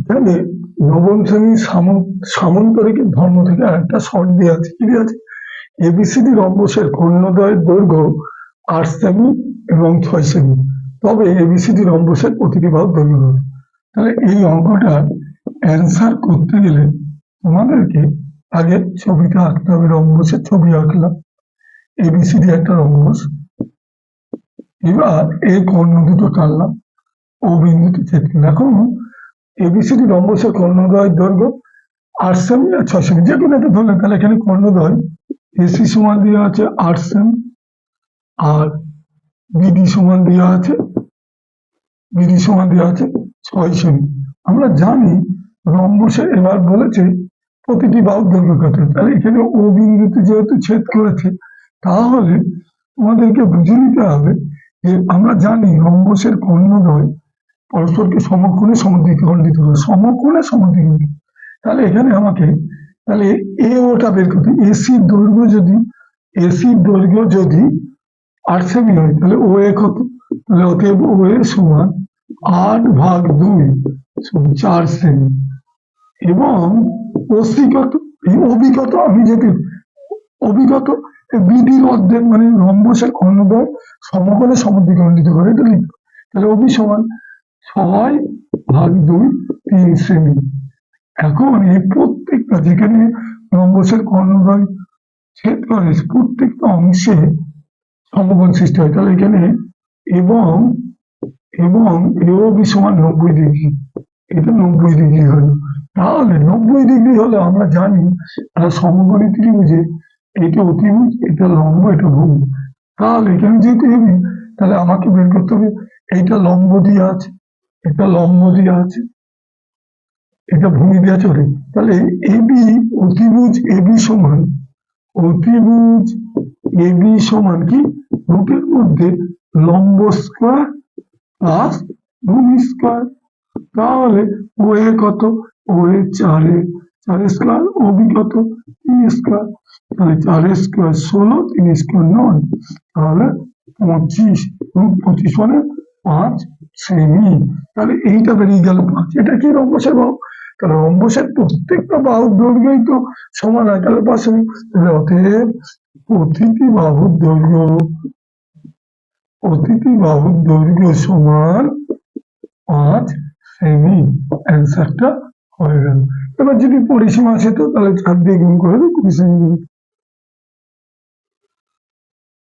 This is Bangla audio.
এখানে নবম সামন্ত সামন্তরিকের ধর্ম থেকে একটা শর্ট দেওয়া আছে, কি আছে? এবিসিডি রম্বসের কর্ণদ্বয়ের দৈর্ঘ্য আট সেমি এবং ছয় সেমি তবে এবিসিডি রম্বসের প্রতিটি বাহু দৈর্ঘ্য তাহলে এই অঙ্কটা অ্যান্সার করতে গেলে তোমাদেরকে আগে ছবিটা আঁকতে হবে, রম্বসের ছবি আঁকলাম। এবিসিডি একটা রম্বস। এবার এই কর্ণ দুটো টানলাম, ও বিন্দুটি করলাম। এখন এবিসিডি রম্বসের কর্ণদ্বয়ের দৈর্ঘ্য আট সেমি আর ছয় সেমি যে কোনো একটা ধরলেন, তাহলে এখানে কর্ণদ্বয় এসি সমান দেওয়া আছে আট সেমি আর বিডি সমান দেওয়া আছে, বিডি সমান দেওয়া আছে ছয় সেমি আমরা জানি রম্বসে এবার বলেছে প্রতিটি বাহুর দৈর্ঘ্য কত। তাহলে এখানে ও বিন্দুতে যেহেতু ছেদ করেছে, তাহলে তোমাদেরকে বুঝে নিতে হবে যে আমরা জানি রম্বসের কর্ণদ্বয় পরস্পরকে সমকোণে সমদ্বিখণ্ডিত করে, সমকোণে সমদ্বিখণ্ডিত তাহলে এখানে আমাকে, তাহলে এ ওটা বের করতে এসির দৈর্ঘ্য যদি এসির দৈর্ঘ্য যদি আট সেমি হয়, তাহলে ও এ কত? তাহলে অতএব ও এ সমান আট ভাগ দুই চার সেমি। এবং ওসি কত? এই অভিগত আমি যদি অভিগত বিডির অর্ধেক মানে রম্বসের কর্ণদ্বয় সমকোণে সমদ্বিখণ্ডিত করে, এটা লিখব। তাহলে অভি সমান ছয় ভাগ দুই, তিন শ্রেণি। এখন এই প্রত্যেকটা যেখানে রম্বসের কর্ণদ্বয় ছেদ করে প্রত্যেকটা অংশে সমকোণ সৃষ্টি হয়। তাহলে এখানে এবং এবং এওবি সমান নব্বই ডিগ্রি। এটা নব্বই ডিগ্রি হলো। তাহলে নব্বই ডিগ্রি হলে আমরা জানি একটা সমকোণী ত্রিভুজে এটা অতিভুজ, এটা লম্ব, এটা ভূমি। তাহলে এখানে যেহেতু তাহলে আমাকে বের করতে হবে, এইটা লম্ব দিয়ে আছে। এটা লম্ব দিয়ে আছে, এটা ভূমি আছে ওরে। তাহলে এবি অতিভুজ এবি সমান, অতিভুজ এবি সমান কি? রুটের মধ্যে লম্ব স্কোয়ার প্লাস ভূমি স্কোয়ার তাহলে ও এ কত? ও এ চারে, চার স্কোয়ার ও বি কত? তিন স্কোয়ার তাহলে চার স্কোয়ার ষোলো, তিন স্কোয়ার নয়। তাহলে পঁচিশ রুট পঁচিশ মানে পাঁচ সেমি তাহলে এইটা বেরিয়ে গেল পাঁচ এটা কি রম্বসের বাহু? তাহলে রম্বসের প্রত্যেকটা বাহুর দৈর্ঘ্যই তো সমান হয়। তাহলে তাহলে অতএব প্রতিটি বাহুর দৈর্ঘ্য, প্রতিটি বাহুর দৈর্ঘ্য সমান পাঁচ সেমি। অ্যান্সারটা হয়ে গেল। এবার যদি পরিসীমা আছে তো তাহলে চার দিয়ে গুণ করে কুড়ি সেমি